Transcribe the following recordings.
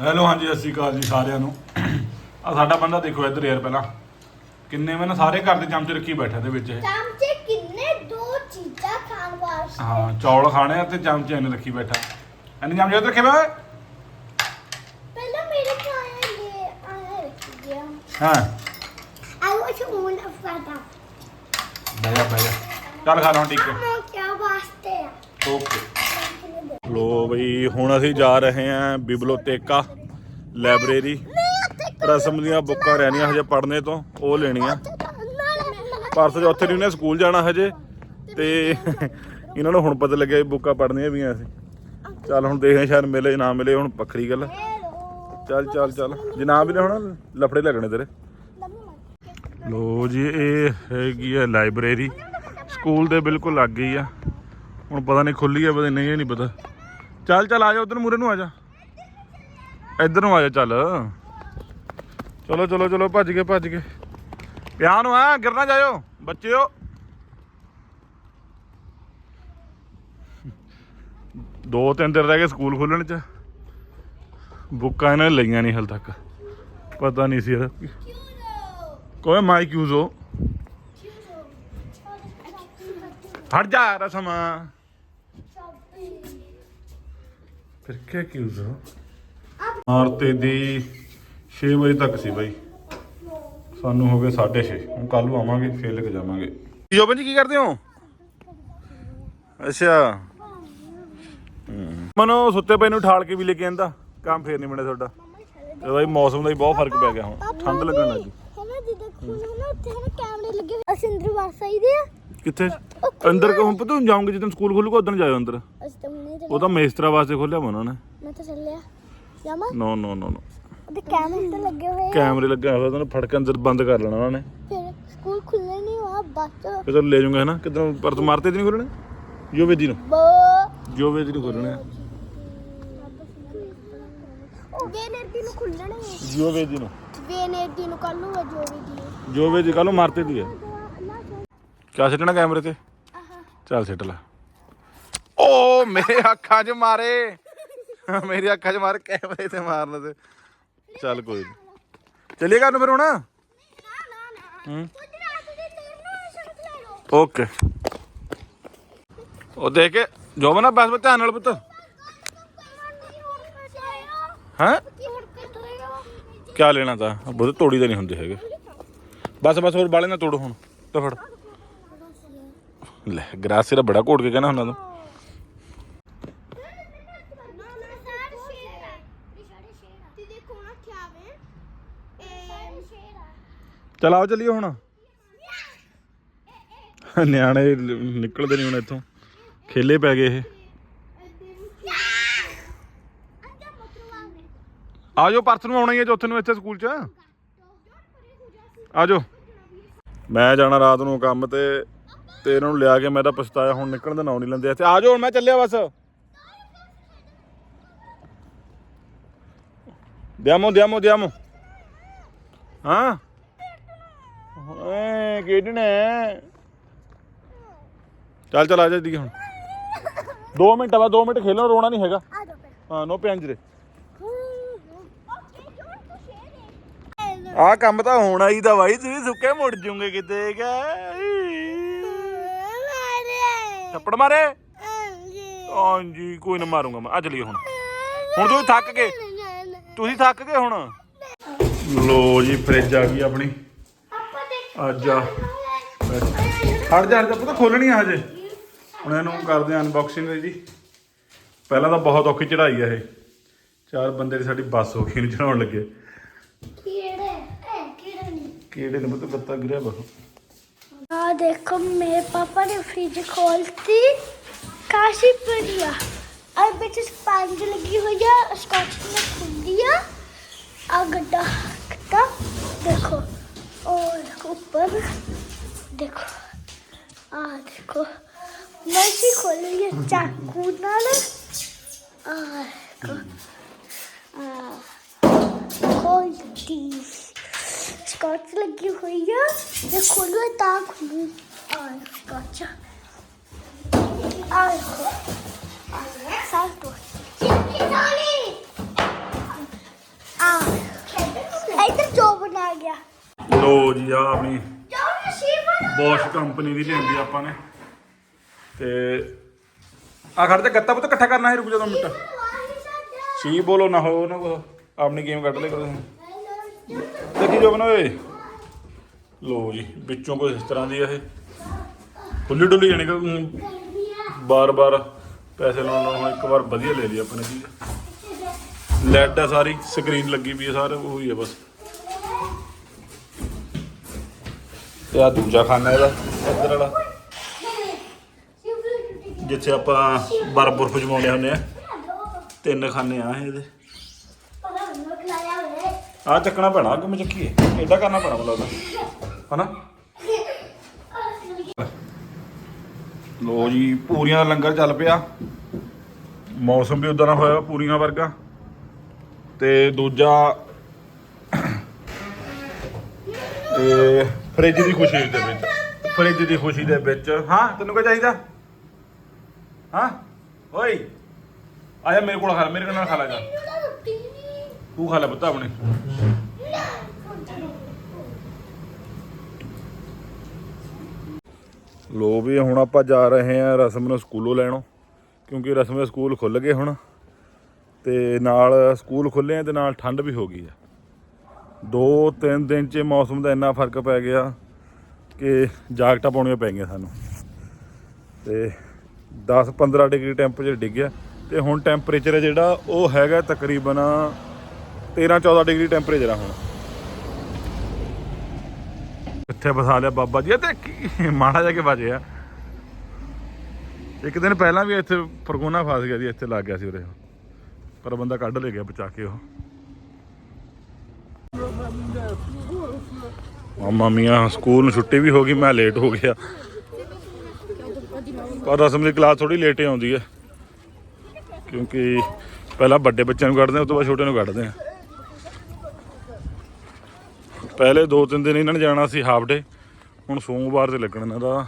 Hello ਹਾਂਜੀ ਸਤਿ ਸ਼੍ਰੀ ਅਕਾਲ ਜੀ ਸਾਰਿਆਂ ਨੂੰ। ਆ ਸਾਡਾ ਬੰਦਾ ਦੇਖੋ ਇੱਧਰ ਯਾਰ ਪਹਿਲਾਂ। ਕਿੰਨੇ ਮੈਂ ਨਾ ਸਾਰੇ ਘਰ ਦੇ ਚਮਚੇ ਰੱਖੀ ਬੈਠਾ ਦੇ ਵਿੱਚ ਇਹ। ਚਮਚੇ ਕਿੰਨੇ? ਦੋ ਚੀਜ਼ਾਂ ਖਾਣ ਵਾਸਤੇ। ਹਾਂ ਚੌਲ ਖਾਣੇ ਆ ਤੇ ਚਮਚੇ ਇਹਨੇ ਰੱਖੀ ਬੈਠਾ। ਇਹਨੇ ਚਮਚੇ ਉੱਧਰ ਰੱਖੇ ਵੇ। ਪਹਿਲਾਂ ਮੇਰੇ ਖਾਣੇ ਲੈ ਆਇਆ ਰੱਖ ਗਿਆ ਹਾਂ। a fata. ਬਹਿ ਜਾ ਬਹਿ ਜਾ। ਚੱਲ ਖਾ ਲਾਂ ਟਿੱਕੇ ਮੈਂ ਕਿਆ ਵਾਸਤੇ ਆ। ਓਕੇ। ਲੋ ਬਈ, ਹੁਣ ਅਸੀਂ ਜਾ ਰਹੇ ਹਾਂ ਬਿਬਲੋਤੇਕਾ ਲਾਇਬ੍ਰੇਰੀ। ਰਸਮ ਦੀਆਂ ਬੁੱਕਾਂ ਰਹਿਣੀਆਂ ਹਜੇ ਪੜ੍ਹਨੇ ਤੋਂ, ਉਹ ਲੈਣੀਆਂ। ਪਰਸੋਂ ਚੌਥੇ ਨੂੰ ਇਹਨੇ ਸਕੂਲ ਜਾਣਾ ਹਜੇ, ਤੇ ਇਹਨਾਂ ਨੂੰ ਹੁਣ ਪਤਾ ਲੱਗਿਆ ਵੀ ਬੁੱਕਾਂ ਪੜ੍ਹਨੀਆਂ ਵੀ ਅਸੀਂ। ਚੱਲ ਹੁਣ ਦੇਖਦੇ ਹਾਂ ਸ਼ਾਇਦ ਮਿਲੇ ਨਾ ਮਿਲੇ, ਹੁਣ ਵੱਖਰੀ ਗੱਲ ਚੱਲ ਚੱਲ ਚੱਲ। ਜੇ ਨਾ ਮਿਲੇ ਹੁਣ ਲਫੜੇ ਲੱਗਣੇ ਤੇਰੇ। ਲੋ ਜੀ, ਇਹ ਹੈਗੀ ਹੈ ਲਾਇਬ੍ਰੇਰੀ। ਸਕੂਲ ਦੇ ਬਿਲਕੁਲ ਲੱਗ ਗਈ ਆ। ਹੁਣ ਪਤਾ ਨਹੀਂ ਖੁੱਲੀ ਆ, ਪਤਾ ਨਹੀਂ, ਇਹ ਨਹੀਂ ਪਤਾ। ਚੱਲ ਚੱਲ ਆ ਜਾ, ਉਧਰ ਮੂਰੇ ਨੂੰ ਆ ਜਾ। ਇੱਧਰ ਨੂੰ ਆ ਜਾ, ਚੱਲ। ਚਲੋ ਚਲੋ ਚਲੋ, ਭੱਜ ਗਏ ਭੱਜ ਗਏ। ਪਿਆ ਨੂੰ ਆ, ਗਿਰਨਾ ਜਾਇਓ, ਬੱਚਿਓ। ਦੋ, ਤਿੰਨ ਦਿਨ ਰਹਿ ਗਏ ਸਕੂਲ ਖੋਲਣ ਚ। ਬੁੱਕਾਂ ਇਹਨਾਂ ਨੇ ਲਈਆਂ ਨਹੀਂ ਹਾਲ ਤੱਕ। ਪਤਾ ਨਹੀਂ ਸੀ ਯਾਰ ਕੋਈ ਮਾਈਕ ਯੂਜ਼ ਹੋ ਹਟ ਜਾ ਰਸਮ। ਫਿਰ ਕੀ ਕਿਉਜ਼ ਹੋ ਮਾਰਤੇ ਦੀ 6 ਵਜੇ ਤੱਕ ਸੀ ਬਾਈ। ਸਾਨੂੰ ਹੋ ਗਏ 6:30 ਹੁਣ ਕੱਲ ਨੂੰ ਆਵਾਂਗੇ ਫੇਰ ਲੈ ਕੇ ਜਾਵਾਂਗੇ। ਜੋਬਨ ਜੀ ਕੀ ਕਰਦੇ ਹੋ? ਅੱਛਾ। ਮਨੋ ਸੁੱਤੇ ਪਏ ਨੂੰ ਠਾਲ ਕੇ ਵੀ ਲੈ ਕੇ ਆਂਦਾ। ਕੰਮ ਫੇਰ ਨਹੀਂ ਬਣਿਆ ਤੁਹਾਡਾ। ਤੇ ਬਾਈ ਮੌਸਮ ਦਾ ਹੀ ਬਹੁਤ ਫ਼ਰਕ ਪੈ ਗਿਆ ਹੁਣ। ਠੰਡ ਲੱਗਣ ਲੱਗੀ। ਹਨਾ ਨਾ ਉੱਥੇ ਹਨਾ ਕੈਮਰੇ ਲੱਗੇ ਹੋਏ। ਵੜ ਸਕਦੇ ਆ। ਕਿੱਥੇ? ਅੰਦਰ ਕਹੂੰ ਪਤਾ ਹੁਣ ਜਾਉਂਗੇ ਜਦੋਂ ਸਕੂਲ ਖੁੱਲੂਗਾ ਉਦੋਂ ਜਾਇਓ ਅੰਦਰ। ਅਸੀਂ ਤਾਂ ਹੁਣੇ ਉਹ ਤਾਂ ਮੇਸਤਰਾ ਵਾਸਤੇ ਖੋਲਿਆ ਵਾ ਉਹਨਾਂ ਨੇ। ਮੈਂ ਤਾਂ ਚੱਲਿਆ। ਜਾਮਾ ਨੋ ਨੋ ਨੋ ਨੋ ਉਹਦੇ ਕੈਮਰੇ ਤਾਂ ਲੱਗੇ ਹੋਏ ਆ। ਕੈਮਰੇ ਲੱਗੇ ਹੋਏ ਉਹਨਾਂ ਫੜ ਕੇ ਅੰਦਰ ਬੰਦ ਕਰ ਲੈਣਾ ਉਹਨਾਂ ਨੇ। ਫਿਰ ਸਕੂਲ ਖੁੱਲ੍ਹੇ ਨਹੀਂ ਹੋਆ ਬੱਸ। ਫਿਰ ਤਾਂ ਲੈ ਜਾਊਂਗਾ ਹਨਾ? ਕਿਦਾਂ ਪਰਤ ਮਾਰਤੇ ਦੀ ਨਹੀਂ ਖੋਲਣੇ ਜੋ ਵੇਦੀ ਨੂੰ। ਬੋ। ਜੋ ਵੇਦੀ ਨੂੰ ਖੋਲਣੇ ਆ। ਉਹ ਵੇਨੇਰਦੀ ਨੂੰ ਖੁੱਲਣੇ ਜੋ ਵੇਦੀ ਨੂੰ। ਵੇਨੇਰਦੀ ਨੂੰ ਕੱਲ ਨੂੰ ਆ ਜੋ ਵੀ ਦੀ ਜੋ ਵੇਦੀ ਕੱਲ ਨੂੰ ਮਾਰਤੇ ਦੀ ਹੈ ਕਿਆ ਸਿੱਟਣਾ ਕੈਮਰੇ ਤੇ? ਚੱਲ ਸਿੱਟ ਲੈ। ਓ ਮੇਰੇ ਅੱਖਾਂ 'ਚ ਮਾਰੇ। ਮੇਰੀ ਅੱਖਾਂ 'ਚ ਮਾਰ ਕੈਮਰੇ ਤੇ ਮਾਰਨ ਤੇ ਚੱਲ ਕੋਈ ਨਹੀਂ ਚੱਲੀਏ ਘਰ ਨੂੰ ਫਿਰ ਹੁਣ? ਨਾ ਨਾ ਨਾ। ਹੂੰ। ਲੈ ਓਕੇ। ਉਹ ਦੇਖ ਕੇ ਜੋ ਬਣਾ ਬਸ ਬਸ ਧਿਆਨ ਨਾਲ ਪੁੱਤ। ਹਾਂ? ਕਿਆ ਲੈਣਾ ਤਾਂ? ਬਹੁਤ ਤੋੜੀ ਦੇ ਨਹੀਂ ਹੁੰਦੇ ਹੈਗੇ। ਬਸ ਬਸ ਹੋਰ ਬਾਲੇ ਨਾ ਤੋੜੋ ਹੁਣ। ਤਾਂ ਫੜ। ਲੈ, ਗਰਾਸੇ ਦਾ ਬੜਾ ਘੋੜ ਕੇ ਕਹਿਣਾ ਹੁੰਦਾ ਤੂੰ ਚਲ ਆਓ ਹੁਣ। ਨਿਆਣੇ ਨਿਕਲਦੇ ਨਹੀਂ ਹੁਣ ਇੱਥੋਂ। ਖੇਲੇ ਪੈ ਗਏ ਇਹ। ਆ ਜਾਓ ਪਰਸ ਨੂੰ ਆਉਣਾ ਹੀ ਹੈ ਚੌਥੇ ਨੂੰ ਇੱਥੇ ਸਕੂਲ 'ਚ। ਆ ਜਾਓ ਮੈਂ ਜਾਣਾ ਰਾਤ ਨੂੰ ਕੰਮ ਤੇ। ਤੇ ਇਹਨਾਂ ਨੂੰ ਲਿਆ ਕੇ ਮੈਂ ਤਾਂ ਪਛਤਾਇਆ ਹੁਣ ਨਿਕਲਣ ਦਾ ਨਾਂ ਨਹੀਂ ਲੈਂਦੇ ਇੱਥੇ। ਆ ਜਾਓ ਹੁਣ ਮੈਂ ਚੱਲਿਆ ਬਸ। ਦਿਆਮੋ ਦਿਆਮੋ ਦਿਆਮੋ। ਹਾਂ? ਓਏ ਕਿਹੜਨੇ ਚੱਲ ਚੱਲ ਆ ਜਾ ਦੀ ਹੁਣ। 2 ਮਿੰਟ ਬਾਅਦ 2 ਮਿੰਟ ਖੇਲਣ ਰੋਣਾ ਨਹੀਂ ਹੈਗਾ। ਹਾਂ ਨੋ ਪਿੰਜਰੇ ਆ ਕੰਮ ਤਾਂ ਹੋਣਾ ਹੀ ਦਾ ਬਾਈ ਤੁਸੀਂ ਸੁੱਕੇ ਮੁੜ ਜੂਗੇ ਕਿਤੇ। ਕਿ ਥੱਪੜ ਮਾਰੇ? ਹਾਂਜੀ। ਕੋਈ ਨਾ ਮਾਰੂੰਗਾ ਮੈਂ। ਆ ਚਲੀਏ ਹੁਣ। ਹੁਣ ਤੁਸੀਂ ਥੱਕ ਗਏ? ਤੁਸੀਂ ਥੱਕ ਗਏ ਹੁਣ? ਲੋ ਜੀ ਫ੍ਰਿਜ ਆ ਗਈ ਆਪਣੀ। ਅੱਜ ਆ। ਹਟ ਜਾ ਹਟ ਜਾ ਪਤਾ ਖੋਲਣੀ ਆ ਹਜੇ। ਹੁਣ ਇਹਨੂੰ ਕਰਦੇ ਆ ਅਨਬਾਕਸਿੰਗ ਜੀ। ਪਹਿਲਾਂ ਤਾਂ ਬਹੁਤ ਔਖੀ ਚੜਾਈ ਆ ਇਹ। ਚਾਰ ਬੰਦੇ ਦੀ ਸਾਡੀ ਬੱਸ ਹੋ ਗਈ ਨੂੰ ਚੜਾਉਣ ਲੱਗੇ। ਕਿਹੜੇ? ਨੇ ਮਤਲਬ ਗੱਤਾ ਗਿਰਿਆ ਬਸ ਆ ਦੇਖੋ, ਮੇਰੇ ਪਾਪਾ ਨੇ ਫ੍ਰਿਜ ਖੋਲਤੀ। ਕਾਸ਼ੀ ਪਰੀਆ ਆ ਵਿੱਚ ਸਪੰਜ ਲੱਗੀ ਹੋਈ ਆ ਸਕਾਚ ਨਾਲ ਖੁੱਲਦੀ ਆ। ਆ ਗੱਡਾ ਕਿਤਾ ਦੇਖੋ। ਔਰ ਉੱਪਰ। ਦੇਖੋ। ਆ ਦੇਖੋ। ਮੈਂ ਸੀ ਖੋਲੀ ਚਾਕੂ ਨਾਲ। ਆ ਦੇਖੋ। ਆ ਖੋਲਦੀ ਕੱਚ ਲੱਗੀ ਹੋਈ ਆ ਜੇ ਖੋਲੋ ਤਾਂ ਖੁੱਲੂ। ਆ। ਕੱਚ ਲੋ ਜੀ ਆ ਵੀ ਬੋਸ਼ ਕੰਪਨੀ ਦੀ ਲੈਂਦੀ ਆਪਾਂ ਨੇ। ਤੇ ਆ ਖੜ ਤੇ ਗੱਤਾ ਪੁੱਤ ਇਕੱਠਾ ਕਰਨਾ ਹੈ ਰੁਕ ਜਾ ਦੋ ਮਿੰਟ। ਛੀ ਬੋਲੋ ਨਾ ਹੋ ਨਾ ਆਪਣੀ ਗੇਮ ਕੱਢ ਲੈ ਕਰੋ ਦੇਖੀ ਜੋ ਬਣਾ ਲੋ ਜੀ, ਵਿੱਚੋਂ ਕੋਈ ਇਸ ਤਰ੍ਹਾਂ ਦੀ ਆ ਇਹ। ਖੁੱਲੀ ਡੁੱਲੀ ਜਾਣੀ ਕਿ ਬਾਰ ਬਾਰ ਪੈਸੇ ਲਾਉਣ ਨਾਲੋਂ ਇੱਕ ਵਾਰ ਵਧੀਆ ਲੈ ਲਈ ਆਪਣੇ ਚੀਜ਼ ਲੈਡ ਆ ਸਾਰੀ, ਸਕਰੀਨ ਲੱਗੀ ਵੀ ਹੈ ਸਾਰੇ, ਉਹੀ ਹੈ ਬਸ। ਤੇ ਆ ਦੂਜਾ ਖਾਨਾ ਇਹਦਾ, ਇੱਧਰ ਵਾਲਾ। ਜਿੱਥੇ ਆਪਾਂ ਬਰਫ ਬੁਰਫ ਜਮਾਉਂਦੇ ਹੁੰਦੇ ਆ। ਤਿੰਨ ਖਾਨੇ ਆ ਇਹਦੇ ਆ ਚੱਕਣਾ ਪੈਣਾ, ਅੱਗੇ ਮੈਂ ਚੱਕੀਏ ਏਦਾਂ ਕਰਨਾ ਪੈਣਾ ਮੈਨੂੰ ਲੱਗਦਾ ਹਨਾ? ਲੋ ਜੀ, ਪੂਰੀਆਂ ਦਾ ਲੰਗਰ ਚੱਲ ਪਿਆ। ਮੌਸਮ ਵੀ ਉਦਾਂ ਦਾ ਹੋਇਆ ਪੂਰੀਆਂ ਵਰਗਾ। ਤੇ ਦੂਜਾ ਇਹ ਫ੍ਰਿਜ ਦੀ ਖੁਸ਼ੀ ਦੇ ਵਿੱਚ, ਫ੍ਰਿਜ ਦੀ ਖੁਸ਼ੀ ਦੇ ਵਿੱਚ। ਹਾਂ, ਤੈਨੂੰ ਕੀ ਚਾਹੀਦਾ? ਹਾਂ? ਓਏ ਆਇਆ ਮੇਰੇ ਕੋਲ ਖਾ ਮੇਰੇ ਨਾਲ ਖਾ ਲੈ ਜਾ। ਤੂੰ ਖਾ ਲੈ ਪੁੱਤ ਆਪਣੇ। ਲੋ ਵੀ, ਹੁਣ ਆਪਾਂ ਜਾ ਰਹੇ ਹਾਂ ਰਸਮ ਨੂੰ ਸਕੂਲੋਂ ਲੈਣੋਂ, ਕਿਉਂਕਿ ਰਸਮ ਦੇ ਸਕੂਲ ਖੁੱਲ ਗਏ ਹੁਣ। ਤੇ ਨਾਲ ਸਕੂਲ ਖੁੱਲੇ ਆ ਤੇ ਨਾਲ ਠੰਡ ਵੀ ਹੋ ਗਈ ਆ। ਦੋ ਤਿੰਨ ਦਿਨ ਚ ਮੌਸਮ ਦਾ ਇੰਨਾ ਫ਼ਰਕ ਪੈ ਗਿਆ ਕਿ ਜਾਕਟਾਂ ਪਾਉਣੀਆਂ ਪੈ ਗਈਆਂ ਸਾਨੂੰ। ਤੇ 10 15 ਡਿਗਰੀ ਟੈਂਪਰੇਚਰ ਡਿੱਗਿਆ ਤੇ ਹੁਣ ਟੈਂਪਰੇਚਰ ਹੈ ਜਿਹੜਾ ਉਹ ਹੈਗਾ ਤਕਰੀਬਨ 13 14 ਡਿਗਰੀ ਟੈਂਪਰੇਚਰ ਆ ਹੁਣ। ਇੱਥੇ ਬਸਾ ਲਿਆ ਬਾਬਾ ਜੀ ਤੇ ਕੀ ਮਾੜਾ ਜਾ ਕੇ ਵੱਜਿਆ ਇੱਕ ਦਿਨ ਪਹਿਲਾਂ ਵੀ ਇੱਥੇ ਫਰਗੋਨਾ ਫਸ ਗਿਆ ਜੀ ਇੱਥੇ ਲੱਗ ਗਿਆ ਸੀ ਉਰੇ। ਪਰ ਬੰਦਾ ਕੱਢ ਲੈ ਗਿਆ ਬਚਾ ਕੇ ਉਹ। ਮਾਮਾ ਮੀਆਂ, ਸਕੂਲ ਨੂੰ ਛੁੱਟੀ ਵੀ ਹੋ ਗਈ, ਮੈਂ ਲੇਟ ਹੋ ਗਿਆ। ਪਰ ਰਸਮ ਦੀ ਕਲਾਸ ਥੋੜੀ ਲੇਟ ਹੀ ਆਉਂਦੀ ਹੈ। ਕਿਉਂਕਿ ਪਹਿਲਾਂ ਵੱਡੇ ਬੱਚਿਆਂ ਨੂੰ ਕੱਢਦੇ ਆ ਉਸ ਤੋਂ ਬਾਅਦ ਛੋਟੇ ਨੂੰ ਕੱਢਦੇ ਆ ਪਹਿਲੇ ਦੋ ਤਿੰਨ ਦਿਨ ਇਹਨਾਂ ਨੇ ਜਾਣਾ ਸੀ ਹਾਫ ਡੇ ਹੁਣ ਸੋਮਵਾਰ ਤੇ ਲੱਗਣਾ ਇਹਨਾਂ ਦਾ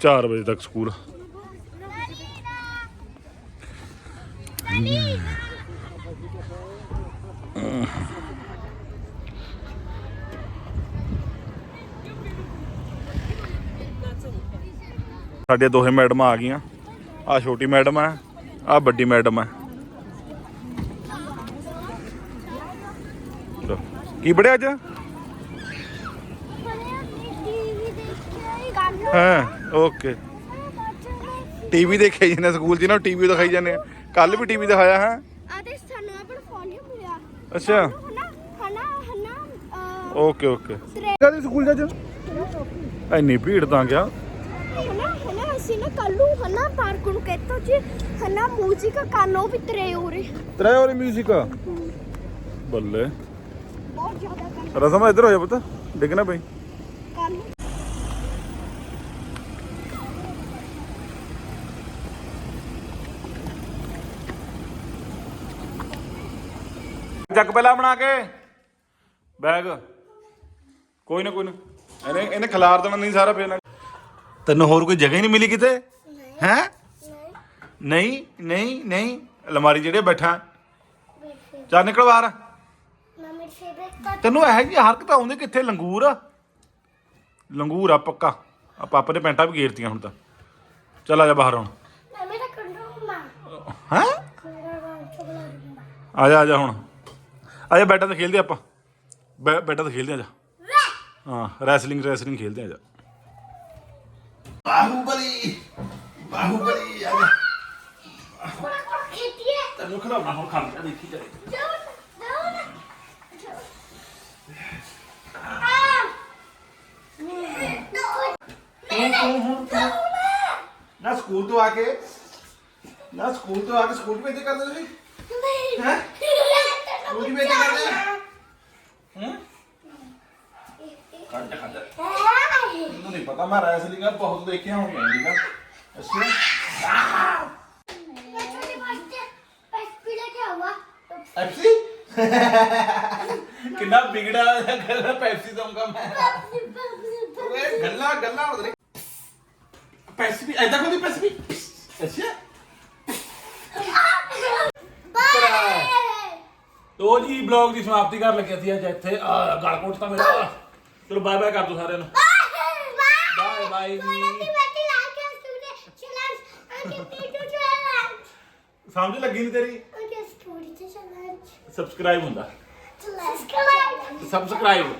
4 ਵਜੇ ਤੱਕ ਸਕੂਲ। ਸਾਡੀਆਂ ਦੋਹੇ ਮੈਡਮਾਂ ਆ ਗਈਆਂ। ਆ ਛੋਟੀ ਮੈਡਮ ਆ ਆ ਵੱਡੀ ਮੈਡਮ ਆ ਕੀ ਪੜਿਆ ਅੱਜ? ਹਾਂ ਓਕੇ ਟੀਵੀ ਦੇਖੇ ਜਾਂਦੇ ਸਕੂਲ 'ਚ ਨਾ ਟੀਵੀ ਦਿਖਾਈ ਜਾਂਦੇ ਆ। ਕੱਲ ਵੀ ਟੀਵੀ ਦਿਖਾਇਆ ਹੈ। ਆਦੇ ਸਾਨੂੰ ਆਪਣਾ ਫੋਨ ਹੀ ਮਿਲਿਆ। ਅੱਛਾ। ਹਨਾ ਹਨਾ ਹਨਾ ਓਕੇ ਓਕੇ ਕਾਹਦੇ ਸਕੂਲ ਜਾ ਇੰਨੀ ਭੀੜ ਤਾਂ ਗਿਆ ਹਨਾ ਹਨਾ ਅਸੀਂ ਨਾ ਕੱਲੂ ਹਨਾ ਪਾਰਕ ਨੂੰ ਕਹਿਤਾ ਜੀ ਹਨਾ ਮੂਜ਼ਿਕ ਕਾਨੋ ਵੀ ਤਰੇ ਉਰੇ ਤੇਰਾ ਹੋਰ ਮਿਊਜ਼ਿਕ ਬੱਲੇ। ਬਹੁਤ ਜ਼ਿਆਦਾ ਕੰਨ ਰਸਮ ਇੱਧਰ ਹੋ ਜਾ ਪੁੱਤ ਡਿੱਗਣਾ ਪਈ ਕੰਨ ਜੱਗ ਪਹਿਲਾਂ ਬਣਾ ਕੇ। ਬੈਗ। ਕੋਈ ਨਾ ਕੋਈ ਨਾ। ਇਹਨੇ ਇਹਨੇ ਖਿਲਾਰ ਦੇਣਾ ਨਹੀਂ ਸਾਰਾ ਫੇਰ। ਤੈਨੂੰ ਹੋਰ ਕੋਈ ਜਗ੍ਹਾ ਹੀ ਨਹੀਂ ਮਿਲੀ ਕਿਤੇ? ਹੈ? ਨਹੀਂ ਨਹੀਂ ਨਹੀਂ। ਅਲਮਾਰੀ ਜਿਹੜੇ ਬੈਠਾ। ਚੱਲ ਨਿਕਲ ਬਾਹਰ। ਤੈਨੂੰ ਇਹੋ ਜਿਹੀ ਹਰਕਤ ਆਉਂਦੀ ਕਿੱਥੇ? ਲੰਗੂਰ? ਲੰਗੂਰ ਆ ਪੱਕਾ। ਆ ਪਾਪਾ ਨੇ ਪੈਂਟਾਂ ਵੀ ਗੇਰਤੀਆਂ ਹੁਣ ਤਾਂ। ਚੱਲ ਆ ਜਾ ਬਾਹਰ ਹੁਣ। ਹੈ? ਆ ਜਾ ਆ ਜਾ ਹੁਣ। ਆ ਬੈਟਾਂ ਤੇ ਖੇਲਦੇ ਆਪਾਂ। ਬੈ- ਬੈਟਾਂ ਤੇ ਖੇਲਦੇ ਆ ਜਾ। ਹਾਂ ਰੈਸਲਿੰਗ ਰੈਸਲਿੰਗ ਖੇਲਦੇ ਆ ਜਾ। ਬਾਹੂਬਲੀ ਬਾਹੂਬਲੀ ਆ ਜਾ ਤੈਨੂੰ ਖਿਲਾਉਣਾ ਹੁਣ ਖਾ ਲਿਆ ਦੇਖੀ ਜਾਏ। ਜਾਓ ਜਾਓ ਆ ਨਾ ਸਕੂਲ ਤੋਂ ਆ ਕੇ ਨਾ ਸਕੂਲ ਤੋਂ ਆ ਕੇ ਸਕੂਲ ਵਿੱਚ ਕਰਦੇ ਤੁਸੀਂ? ਹੈ? ਸਕੂਲ ਵਿੱਚ ਕਰਦੇ ਹੂੰ ਕੱਢ ਕੱਢ ਮੈਨੂੰ ਨਹੀਂ ਪਤਾ ਮੈਂ ਰੈਸਲਿੰਗ ਆ ਬਹੁਤ ਦੇਖਿਆ ਹੁਣ ਨਹੀਂ ਨਾ ਅੱਛਾ ਪੈਪਸੀ ਕਿੰਨਾ ਵਿਗੜਾ ਗੱਲਾਂ ਪੈਪਸੀ ਦਊਂਗਾ ਮੈਂ ਓਏ ਗੱਲਾਂ ਗੱਲਾਂ ਉਧਰ ਪੈਪਸੀ ਵੀ ਐਦਾਂ ਕੋਈ ਪੈਪਸੀ ਅੱਛਾ ਲੋ ਜੀ ਬਲੌਗ ਦੀ ਸਮਾਪਤੀ ਕਰਨ ਲੱਗੇ ਸੀ ਅੱਜ ਇੱਥੇ ਆ ਗਲਕੋਟ ਤਾਂ ਮੇਰਾ ਚਲੋ ਬਾਏ ਬਾਏ ਕਰ ਦੋ ਸਾਰਿਆਂ ਨੂੰ। ਬਾਏ ਬਾਏ ਜੀ। ਸਮਝ ਲੱਗੀ ਨਹੀਂ ਤੇਰੀ? ਸਬਸਕ੍ਰਾਈਬ ਹੁੰਦਾ। ਸਬਸਕ੍ਰਾਈਬ